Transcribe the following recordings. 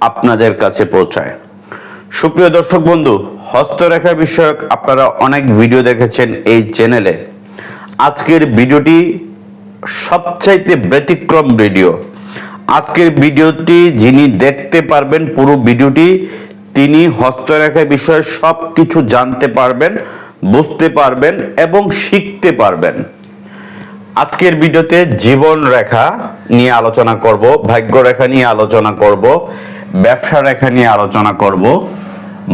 আপনাদের কাছে পৌঁছায়। সুপ্রিয় দর্শক বন্ধু, হস্তরেখা বিষয়ক আপনারা অনেক ভিডিও দেখেছেন এই চ্যানেলে। আজকের ভিডিওটি সবচাইতে ব্যতিক্রম ভিডিও। আজকের ভিডিওটি যিনি দেখতে পারবেন, পুরো ভিডিওটি তিনি হস্তরেখা বিষয়ে সব কিছু জানতে পারবেন, বুঝতে পারবেন এবং শিখতে পারবেন। আজকের ভিডিওতে জীবন রেখা নিয়ে আলোচনা করব, ভাগ্য রেখা নিয়ে আলোচনা করব। ব্যবসা রেখা নিয়ে আলোচনা করব,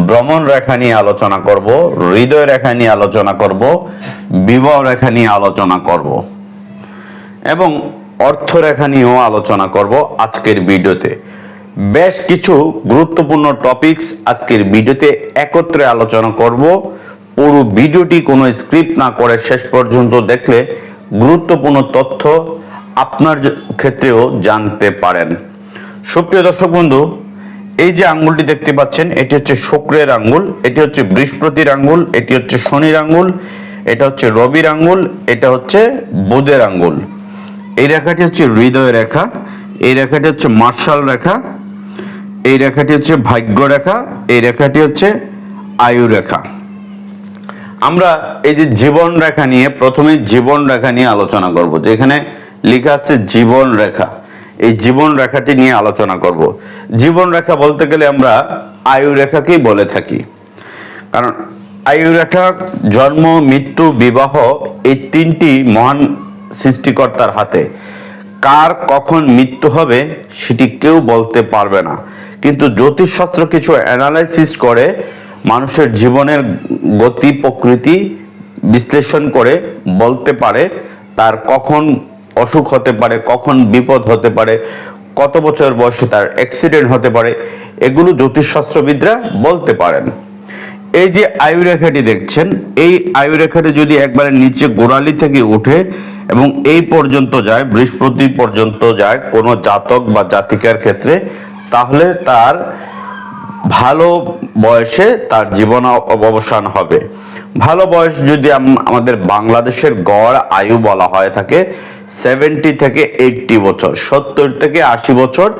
ভ্রমণ রেখা নিয়ে আলোচনা করব, হৃদয় রেখা নিয়ে আলোচনা করব, বিবাহ রেখা নিয়ে আলোচনা করব এবং অর্থ রেখা নিয়েও আলোচনা করব আজকের ভিডিওতে। বেশ কিছু গুরুত্বপূর্ণ টপিকস আজকের ভিডিওতে একত্রে আলোচনা করব। পুরো ভিডিওটি কোনো স্ক্রিপ্ট না করে শেষ পর্যন্ত দেখলে গুরুত্বপূর্ণ তথ্য আপনার ক্ষেত্রেও জানতে পারেন। সুপ্রিয় দর্শক বন্ধু এই যে আঙ্গুলটি দেখতে পাচ্ছেন, এটি হচ্ছে শুক্রের আঙ্গুল, এটি হচ্ছে বৃহস্পতির আঙ্গুল, এটি হচ্ছে শনির আঙ্গুল, এটা হচ্ছে রবির আঙ্গুল, এটা হচ্ছে বুধের আঙ্গুল। এই রেখাটি হচ্ছে হৃদয় রেখা, এই রেখাটি হচ্ছে মার্শাল রেখা, এই রেখাটি হচ্ছে ভাগ্য রেখা, এই রেখাটি হচ্ছে আয়ু রেখা। আমরা এই যে জীবন রেখা নিয়ে প্রথমে জীবন রেখা নিয়ে আলোচনা করব, যেখানে লেখা আছে জীবন রেখা। এই জীবন রেখাটি নিয়ে আলোচনা করব। জীবন রেখা বলতে গেলে আমরা আয়ু রেখাকেই বলে থাকি। কারণ আয়ু রেখা, জন্ম, মৃত্যু, বিবাহ এই তিনটি মহান সৃষ্টিকর্তার হাতে। কার কখন মৃত্যু হবে সেটি কেউ বলতে পারবে না। কিন্তু জ্যোতিষশাস্ত্র কিছু অ্যানালাইসিস করে মানুষের জীবনের গতি, প্রকৃতি বিশ্লেষণ করে বলতে পারে তার কখন অসুখ হতে পারে, কখন বিপদ হতে পারে, কত বছর বয়সে তার অ্যাক্সিডেন্ট হতে পারে, এগুলো জ্যোতিষশাস্ত্রবিদরা বলতে পারেন। এই যে আয়ু রেখাটি দেখছেন, এই আয়ু রেখাটি যদি একবারে নিচে গোড়ালি থেকে উঠে এবং এই পর্যন্ত যায়, বৃহস্পতি পর্যন্ত যায় কোনো জাতক বা জাতিকার ক্ষেত্রে, তাহলে তার ভালো বয়সে তার জীবন অবসান হবে। ভালো বয়স যদি আম- আমাদের বাংলাদেশের গড় আয়ু বলা হয় থাকে সেভেন্টি থেকে এইটটি বছর, সত্তর থেকে আশি বছর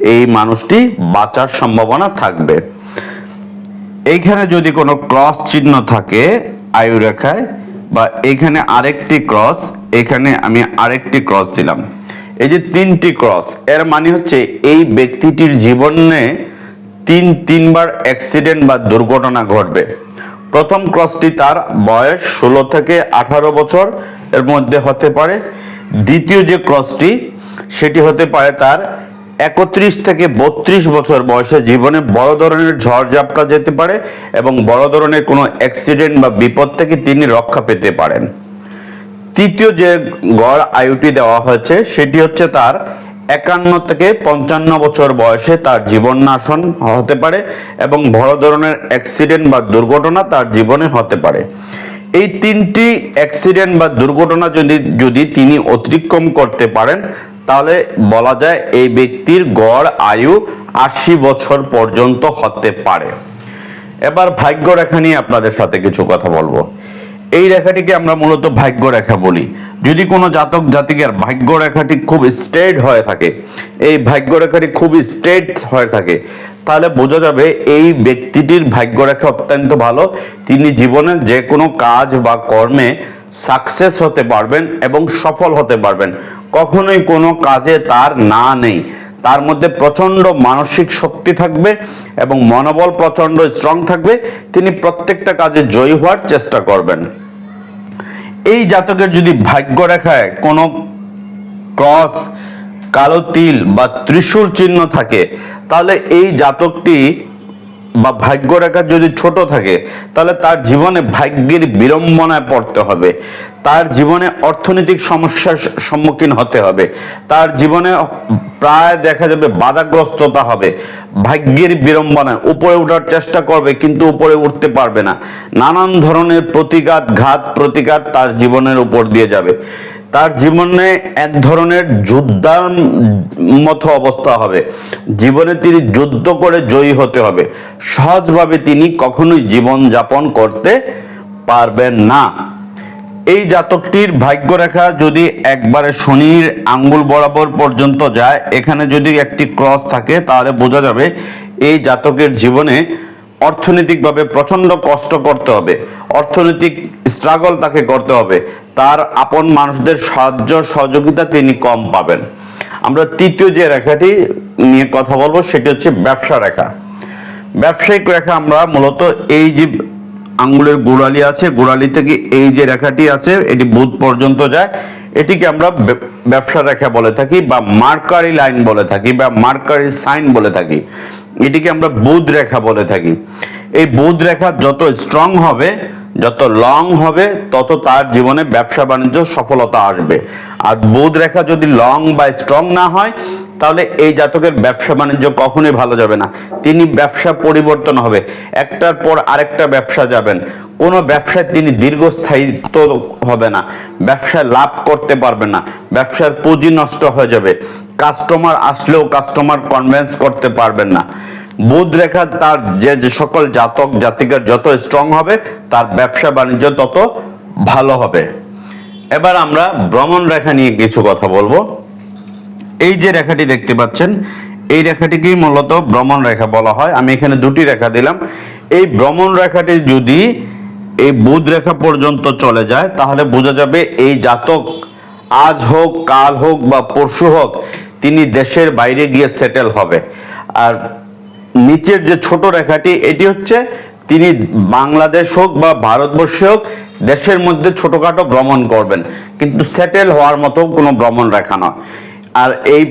এই মানুষটি বাঁচার সম্ভাবনা থাকবে। এইখানে যদি কোনো ক্রস চিহ্ন থাকে আয়ু রেখায়, বা এখানে আরেকটি ক্রস এখানে আমি আরেকটি ক্রস দিলাম। এই যে তিনটি ক্রস এর মানে হচ্ছে এই ব্যক্তিটির জীবনে তিন তিনবার অ্যাক্সিডেন্ট বা দুর্ঘটনা ঘটবে। প্রথম ক্রসটি তার বয়স ষোলো থেকে আঠারো বছর এর মধ্যে হতে পারে। দ্বিতীয় যে ক্রসটি, সেটি হতে পারে তার একত্রিশ থেকে বত্রিশ বছর বয়সে। জীবনে বড় ধরনের ঝড় ঝড়ঝাপটা যেতে পারে এবং বড় ধরনের কোনো অ্যাক্সিডেন্ট বা বিপদ থেকে তিনি রক্ষা পেতে পারেন। তৃতীয় যে গড় আয়ুটি দেওয়া হয়েছে, সেটি হচ্ছে তার একান্ন থেকে পঞ্চান্ন বছর বয়সে তার জীবন নাশন হতে পারে এবং বড় ধরনের অ্যাক্সিডেন্ট বা দুর্ঘটনা তার জীবনে হতে পারে। এই তিনটি অ্যাক্সিডেন্ট বা দুর্ঘটনা যদি যদি তিনি অতিক্রম করতে পারেন, তাহলে বলা যায় এই ব্যক্তির গড় আয়ু আশি বছর পর্যন্ত হতে পারে। এবার ভাগ্য রেখা নিয়ে আপনাদের সাথে কিছু কথা বলব। এই রেখাটিকে আমরা মূলত ভাগ্য রেখা বলি। যদি কোনো জাতক জাতিকের ভাগ্য রেখাটি খুব স্ট্রেট হয়ে থাকে, এই ভাগ্য রেখাটি খুব স্ট্রেট হয়ে থাকে, তাহলে বোঝা যাবে এই ব্যক্তিটির ভাগ্য রেখা অত্যন্ত ভালো। তিনি জীবনে যে কোনো কাজ বা কর্মে সাকসেস হতে পারবেন এবং সফল হতে পারবেন। কখনোই কোনো কাজে তার না নেই। তার মধ্যে প্রচণ্ড মানসিক শক্তি থাকবে এবং মনোবল প্রচণ্ড স্ট্রং থাকবে। তিনি প্রত্যেকটা কাজে জয়ী হওয়ার চেষ্টা করবেন। এই জাতকের যদি ভাগ্য রেখায় কোনো ক্রস, কালো তিল বা ত্রিশূল চিহ্ন থাকে, তাহলে এই জাতকটি বা ভাগ্য রেখা যদি ছোট থাকে, তাহলে তার জীবনে ভাগ্যের বিড়ম্বনায় পড়তে হবে। তার জীবনে অর্থনৈতিক সমস্যার সম্মুখীন হতে হবে। তার জীবনে প্রায় দেখা যাবে বাধাগ্রস্ততা হবে। ভাগ্যের বিড়ম্বনায় উপরে ওঠার চেষ্টা করবে কিন্তু উপরে উঠতে পারবে না। নানান ধরনের প্রতিঘাত, ঘাত প্রতিঘাত তার জীবনের উপর দিয়ে যাবে। তার জীবনে এক ধরনের যোদ্ধার মতো অবস্থা হবে। জীবনে তিনি যুদ্ধ করে জয়ী হতে হবে। সহজভাবে তিনি কখনোই জীবন যাপন করতে পারবেন না। এই জাতকটির ভাগ্যরেখা যদি একবারে শনির আঙ্গুল বরাবর পর্যন্ত যায়, এখানে যদি একটি ক্রস থাকে, তাহলে বোঝা যাবে এই জাতকের জীবনে অর্থনৈতিকভাবে প্রচণ্ড কষ্ট করতে হবে। অর্থনৈতিক স্ট্রাগল তাকে করতে হবে। তার আপন মানুষদের সাহায্য, সহযোগিতা তিনি কম পাবেন। আমরা তৃতীয় যে রেখাটি নিয়ে কথা বলব, সেটি হচ্ছে ব্যবসা রেখা। ব্যবসায়িক রেখা আমরা মূলত এই যে আঙ্গুলের গোড়ালি আছে, গোড়ালি থেকে এই যে রেখাটি আছে, এটি বুধ পর্যন্ত যায়। এটিকে আমরা ব্যবসা রেখা বলে থাকি বা মার্কারি লাইন বলে থাকি বা মার্কারি সাইন বলে থাকি। এটিকে আমরা বুধ রেখা বলে থাকি। এই বুধ রেখা যত স্ট্রং হবে, যত লং হবে, তত তার জীবনে ব্যবসা বাণিজ্য সফলতা আসবে। আর বুধ রেখা যদি লং বা স্ট্রং না হয় তাহলে এই জাতকের ব্যবসা বাণিজ্য কখনোই ভালো যাবে না। তিনি ব্যবসা পরিবর্তন হবে। একটার পর আরেকটা ব্যবসা যাবেন। কোনো ব্যবসায় তিনি দীর্ঘস্থায়িত্ব হবে না। ব্যবসায় লাভ করতে পারবেন না। ব্যবসার পুঁজি নষ্ট হয়ে যাবে। কাস্টমার আসলেও কাস্টমার কনভিন্স করতে পারবেন না। বুধ রেখা তার যে যে সকল জাতক, জাতিকার যত স্ট্রং হবে, তার ব্যবসা বাণিজ্য তত ভালো হবে। এবার আমরা ভ্রমণ রেখা নিয়ে কিছু কথা বলব। এই যে রেখাটি দেখতে পাচ্ছেন, এই রেখাটিকেই মূলত ভ্রমণ রেখা বলা হয়। আমি এখানে দুটি রেখা দিলাম। এই ভ্রমণ রেখাটি যদি এই বুধ রেখা পর্যন্ত চলে যায়, তাহলে বোঝা যাবে এই জাতক আজ হোক, কাল হোক বা পরশু হোক, তিনি দেশের বাইরে গিয়ে সেটেল হবে। আর নিচের যে ছোট রেখাটি, এটি হচ্ছে তিনি বাংলাদেশ হোক বা ভারতবর্ষে হোক, দেশের মধ্যে ছোটখাটো ভ্রমণ করবেন। কিন্তু সেটেল হওয়ার মতো কোনো ভ্রমণ রেখা নয়। আর এই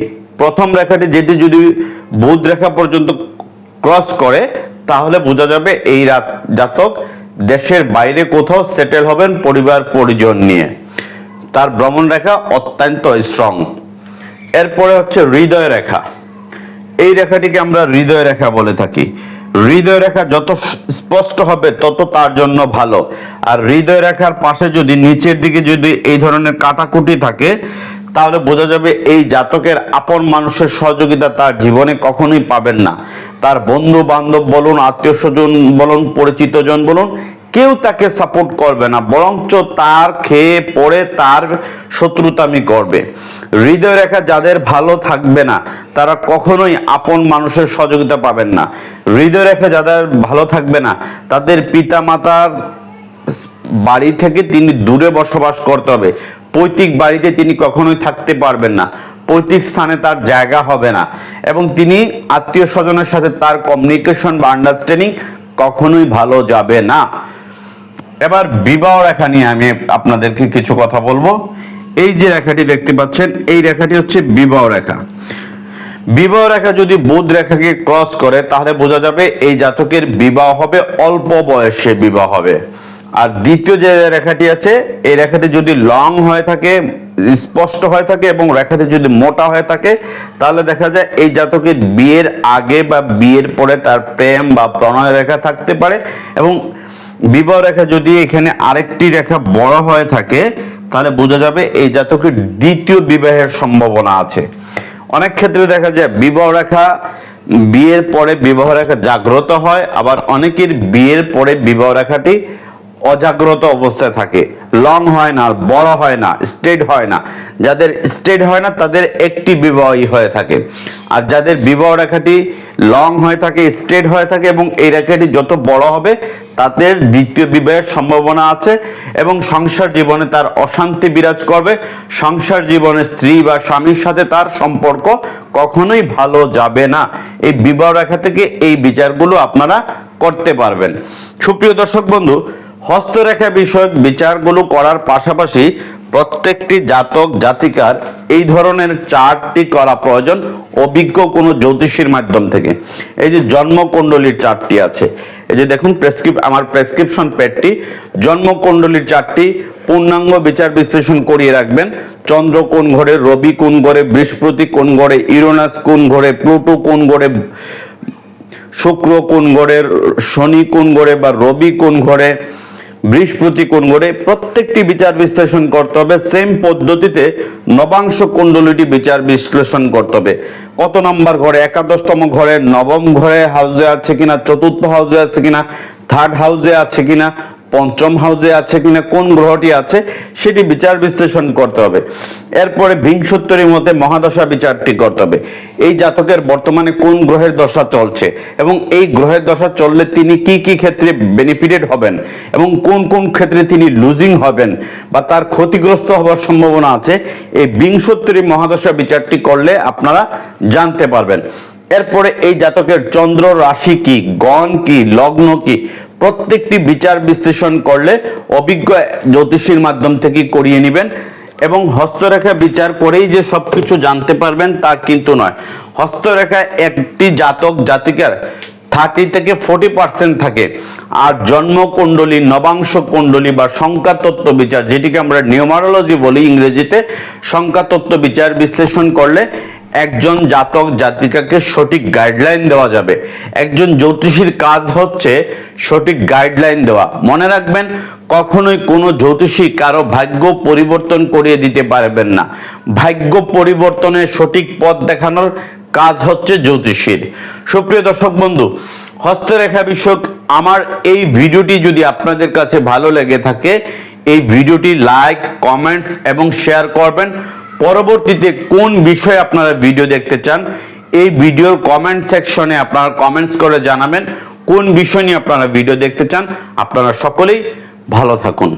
প্রথম রেখাটি যেটি যদি বুধ রেখা পর্যন্ত ক্রস করে, তাহলে বোঝা যাবে এই জাতক দেশের বাইরে কোথাও সেটেল হবেন পরিবার পরিজন নিয়ে। তার ভ্রমণ রেখা অত্যন্ত স্ট্রং এরপরে হচ্ছে হৃদয় রেখা। এই রেখাটিকে আমরা হৃদয় রেখা বলে থাকি। হৃদয় রেখা যত স্পষ্ট হবে, তত তার জন্য ভালো। আর হৃদয় রেখার পাশে যদি নিচের দিকে যদি এই ধরনের কাটাকুটি থাকে তাহলে বোঝা যাবে এই জাতকের আপন মানুষের সহযোগিতা তার জীবনে কখনোই পাবেন না। তার বন্ধু বান্ধব বলুন আত্মীয় স্বজন বলুন পরিচিত জন বলুন, কেউ তাকে সাপোর্ট করবে না, বরঞ্চ তার খেয়ে পড়ে তার শত্রুতামি করবে। হৃদয় রেখা যাদের ভালো থাকবে না, তারা কখনোই আপন মানুষের সহযোগিতা পাবেন না। হৃদয় রেখা যাদের ভালো থাকবে না, তাদের পিতা মাতার বাড়ি থেকে তিনি দূরে বসবাস করতে হবে। পৈতৃক বাড়িতে তিনি কখনোই থাকতে পারবেন না। পৈতৃক স্থানে তার জায়গা হবে না। এবং তিনি আত্মীয় স্বজনের সাথে তার কমিউনিকেশন বা আন্ডারস্ট্যান্ডিং কখনোই ভালো যাবে না। এবার বিবাহ রেখা নিয়ে আমি আপনাদেরকে কিছু কথা বলব। এই যে রেখাটি দেখতে পাচ্ছেন, এই রেখাটি হচ্ছে বিবাহ রেখা। বিবাহ রেখা যদি বুধ রেখাকে ক্রস করে, তাহলে বোঝা যাবে এই জাতকের বিবাহ হবে, অল্প বয়সে বিবাহ হবে। আর দ্বিতীয় যে রেখাটি আছে, এই রেখাটি যদি লং হয়ে থাকে, স্পষ্ট হয়ে থাকে এবং রেখাটি যদি মোটা হয়ে থাকে, তাহলে দেখা যায় এই জাতকের বিয়ের আগে বা বিয়ের পরে তার প্রেম বা প্রণয় রেখা থাকতে পারে এবং বিবাহ রেখা যদি এখানে আরেকটি রেখা বড় হয়ে থাকে, তাহলে বোঝা যাবে এই জাতকের দ্বিতীয় বিবাহের সম্ভাবনা আছে। অনেক ক্ষেত্রে দেখা যায় বিবাহ রেখা, বিয়ের পরে বিবাহ রেখা জাগ্রত হয়, আবার অনেকের বিয়ের পরে বিবাহ রেখাটি অজাগ্রত অবস্থায় থাকে। লং হয় না, বড় হয় না স্ট্রেট হয় না। যাদের স্ট্রেট হয় না, তাদের একটি বিবাহই হয়ে থাকে। আর যাদের বিবাহ রেখাটি লং হয়ে থাকে স্ট্রেট হয়ে থাকে এবং এই রেখাটি যত বড় হবে, তাদের দ্বিতীয় বিবাহের সম্ভাবনা আছে এবং সংসার জীবনে তার অশান্তি বিরাজ করবে। সংসার জীবনে স্ত্রী বা স্বামীর সাথে তার সম্পর্ক কখনোই ভালো যাবে না। এই বিবাহ রেখা থেকে এই বিচারগুলো আপনারা করতে পারবেন। সুপ্রিয় দর্শক বন্ধু হস্তরেখা বিষয়ক বিচারগুলো করার পাশাপাশি প্রত্যেকটি জাতক, জাতিকার এই ধরনের চার্টটি করা প্রয়োজন অভিজ্ঞ কোনো জ্যোতিষীর মাধ্যম থেকে। এই যে জন্মকুণ্ডলীর চার্টটি আছে, এই যে দেখুন প্রেসক্রিপ আমার প্রেসক্রিপশন প্যাডটি জন্মকুণ্ডলীর চারটি, পূর্ণাঙ্গ বিচার বিশ্লেষণ করিয়ে রাখবেন। চন্দ্র কোন ঘরে, রবি কোন ঘরে, বৃহস্পতি কোন ঘরে, ইউরেনাস কোন ঘরে, প্লুটো কোন ঘরে, শুক্র কোন ঘরে, শনি কোন ঘরে বা রবি কোন ঘরে বৃহস্পতি কোন ঘরে প্রত্যেকটি বিচার বিশ্লেষণ করতে হবে। সেম পদ্ধতিতে নবাংশ কুণ্ডলীটি বিচার বিশ্লেষণ করতে হবে। কত নম্বর ঘরে? একাদশতম ঘরে, নবম ঘরে হাউজে আছে কিনা? চতুর্থ হাউজে আছে কিনা? থার্ড হাউজে আছে কিনা? পঞ্চম হাউসে আছে কিনা, কোন গ্রহটি আছে, সেটি বিচার বিশ্লেষণ করতে হবে। এরপরে বিংশোত্তরের মধ্যে মহাদশা বিচারটি করতে হবে। এই জাতকের বর্তমানে কোন গ্রহের দশা চলছে এবং এই গ্রহের দশা চললে তিনি কি কি ক্ষেত্রে বেনিফিটেড হবেন এবং কোন কোন ক্ষেত্রে তিনি লুজিং হবেন বা তার ক্ষতিগ্রস্ত হওয়ার সম্ভাবনা আছে, এই বিংশোত্তরী মহাদশা বিচারটি করলে আপনারা জানতে পারবেন। এরপরে এই জাতকের চন্দ্র রাশি কি, গণ কি, লগ্ন কি প্রত্যেকটি বিচার বিশ্লেষণ করলে অভিজ্ঞ জ্যোতিষীর মাধ্যম থেকে করিয়ে নেবেন এবং হস্তরেখা বিচার করেই যে সবকিছু জানতে পারবেন তা কিন্তু নয়। হস্তরেখা একটি জাতক, জাতিকার থার্টি থেকে ফোর্টি পার্সেন্ট থাকে আর জন্মকুণ্ডলী নবাংশ কুণ্ডলী বা সংখ্যাতত্ত্ব বিচার, যেটিকে আমরা নিউমারোলজি বলি ইংরেজিতে, সংখ্যাতত্ত্ব বিচার বিশ্লেষণ করলে একজন জাতক জাতিকাকে সঠিক গাইডলাইন দেওয়া যাবে। একজন জ্যোতিষীর কাজ হচ্ছে সঠিক গাইডলাইন দেওয়া। মনে রাখবেন, কখনোই কোনো জ্যোতিষী কারও ভাগ্য পরিবর্তন করিয়ে দিতে পারবেন না। ভাগ্য পরিবর্তনের সঠিক পথ দেখানোর কাজ হচ্ছে জ্যোতিষীর। সুপ্রিয় দর্শক বন্ধু, হস্তরেখা বিষয়ক আমার এই ভিডিওটি যদি আপনাদের কাছে ভালো লেগে থাকে, এই ভিডিওটি লাইক কমেন্টস এবং শেয়ার করবেন। পরবর্তীতে কোন বিষয়ে আপনারা ভিডিও দেখতে চান, এই ভিডিওর কমেন্ট সেকশনে আপনারা কমেন্টস করে জানাবেন, কোন বিষয় নিয়ে আপনারা ভিডিও দেখতে চান, আপনারা সকলেই ভালো থাকুন।